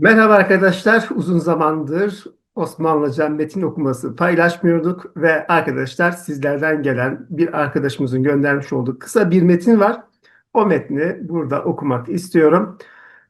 Merhaba arkadaşlar. Uzun zamandır Osmanlıca metin okuması paylaşmıyorduk ve arkadaşlar sizlerden gelen bir arkadaşımızın göndermiş olduğu kısa bir metin var. O metni burada okumak istiyorum.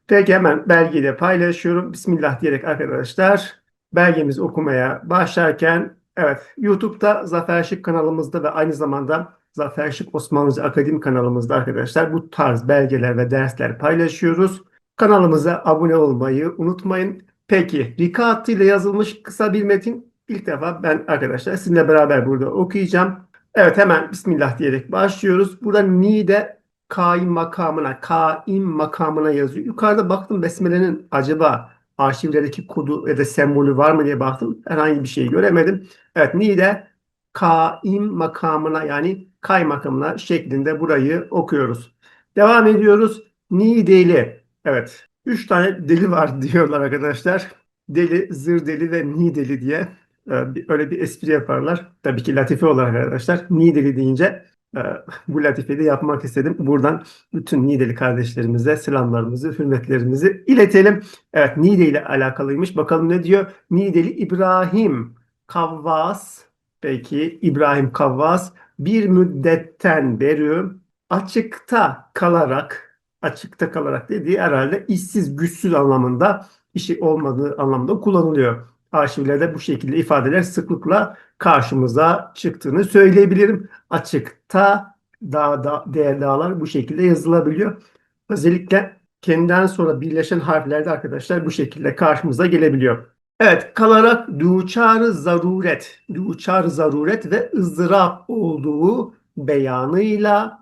Peki hemen belgeyle paylaşıyorum. Bismillah diyerek arkadaşlar belgemizi okumaya başlarken evet YouTube'da Zafer Şık kanalımızda ve aynı zamanda Zafer Şık Osmanlıca Akademi kanalımızda arkadaşlar bu tarz belgeler ve dersler paylaşıyoruz. Kanalımıza abone olmayı unutmayın. Peki, Rika ile yazılmış kısa bir metin. İlk defa ben arkadaşlar sizinle beraber burada okuyacağım. Evet hemen Bismillah diyerek başlıyoruz. Burada ni'de kaim makamına, kaim makamına yazıyor. Yukarıda baktım Besmele'nin acaba arşivlerdeki kodu ya da sembolü var mı diye baktım. Herhangi bir şey göremedim. Evet ni'de kaim makamına yani kay makamına şeklinde burayı okuyoruz. Devam ediyoruz. Ni'deli. Evet. Üç tane deli var diyorlar arkadaşlar. Deli, zır deli ve ni deli diye. Bir- Öyle bir espri yaparlar. Tabii ki latife olarak arkadaşlar. Ni deli deyince e, bu latifeyi de yapmak istedim. Buradan bütün Niğdeli kardeşlerimize selamlarımızı, hürmetlerimizi iletelim. Evet, Niğde ile alakalıymış. Bakalım ne diyor? Niğdeli İbrahim Kavvas. Peki İbrahim Kavvas bir müddetten beri açıkta kalarak açıkta kalarak dediği herhalde işsiz, güçsüz anlamında işi olmadığı anlamda kullanılıyor. Arşivlerde bu şekilde ifadeler sıklıkla karşımıza çıktığını söyleyebilirim. Açıkta da, da değerli dağlar bu şekilde yazılabiliyor. Özellikle kendinden sonra birleşen harflerde arkadaşlar bu şekilde karşımıza gelebiliyor. Evet, kalarak duçar zaruret, duçar zaruret ve ızdırap olduğu beyanıyla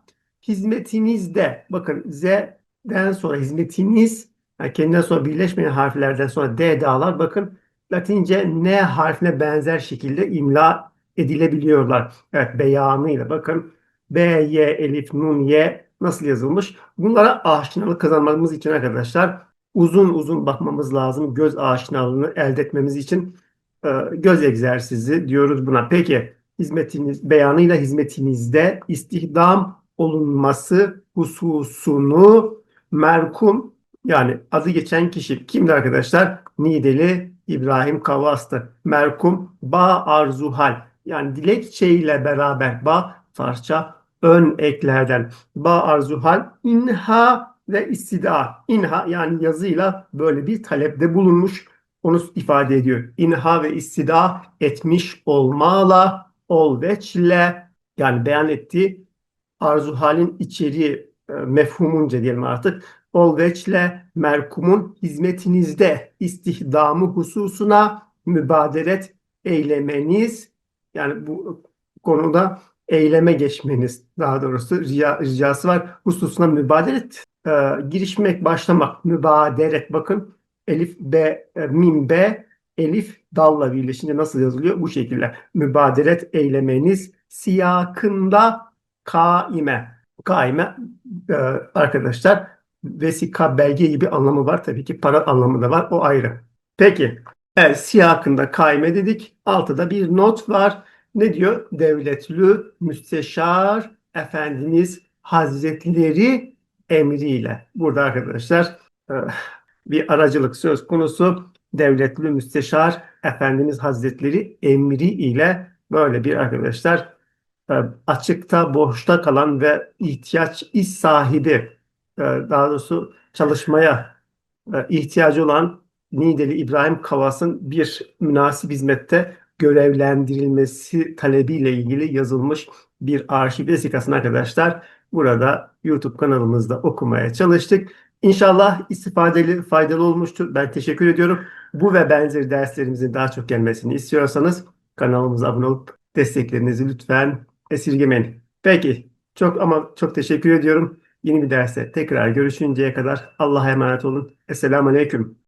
hizmetinizde bakın Z'den sonra hizmetiniz yani kendinden sonra birleşmeyen harflerden sonra D dağlar bakın Latince N harfine benzer şekilde imla edilebiliyorlar. Evet beyanıyla bakın B, Y, Elif, Nun, Y nasıl yazılmış? Bunlara aşinalık kazanmamız için arkadaşlar uzun uzun bakmamız lazım. Göz aşinalığını elde etmemiz için e, göz egzersizi diyoruz buna. Peki hizmetiniz beyanıyla hizmetinizde istihdam olunması hususunu merkum yani adı geçen kişi kimdi arkadaşlar? Nideli İbrahim Kavas'tı. Merkum ba arzuhal yani dilekçeyle beraber ba Farsça ön eklerden ba arzuhal inha ve istida. İnha yani yazıyla böyle bir talepte bulunmuş. Onu ifade ediyor. İnha ve istida etmiş olmala, ol veçle yani beyan ettiği arzu halin içeriği e, mefhumunca diyelim artık ol veçle merkumun hizmetinizde istihdamı hususuna mübaderet eylemeniz yani bu konuda eyleme geçmeniz daha doğrusu rica, ricası var hususuna mübaderet e, girişmek başlamak mübaderet. Bakın elif b e, mim b elif dalla birleşince nasıl yazılıyor? Bu şekilde. Mübaderet eylemeniz siyakında kaime. Kaime e, arkadaşlar vesika belge gibi anlamı var. Tabii ki para anlamı da var. O ayrı. Peki. Evet, siyakında kaime dedik. Altıda bir not var. Ne diyor? Devletlü müsteşar efendiniz hazretleri emriyle. Burada arkadaşlar e, bir aracılık söz konusu. Devletli müsteşar efendiniz hazretleri emri ile böyle bir arkadaşlar açıkta, boşta kalan ve ihtiyaç iş sahibi, e, daha doğrusu çalışmaya e, ihtiyacı olan Niğdeli İbrahim Kavas'ın bir münasip hizmette görevlendirilmesi talebiyle ilgili yazılmış bir arşiv vesikasını arkadaşlar burada YouTube kanalımızda okumaya çalıştık. İnşallah istifadeli, faydalı olmuştur. Ben teşekkür ediyorum. Bu ve benzeri derslerimizin daha çok gelmesini istiyorsanız kanalımıza abone olup desteklerinizi lütfen esirgemeyin. Peki, çok ama çok teşekkür ediyorum. Yeni bir derste tekrar görüşünceye kadar Allah'a emanet olun. Esselamu Aleyküm.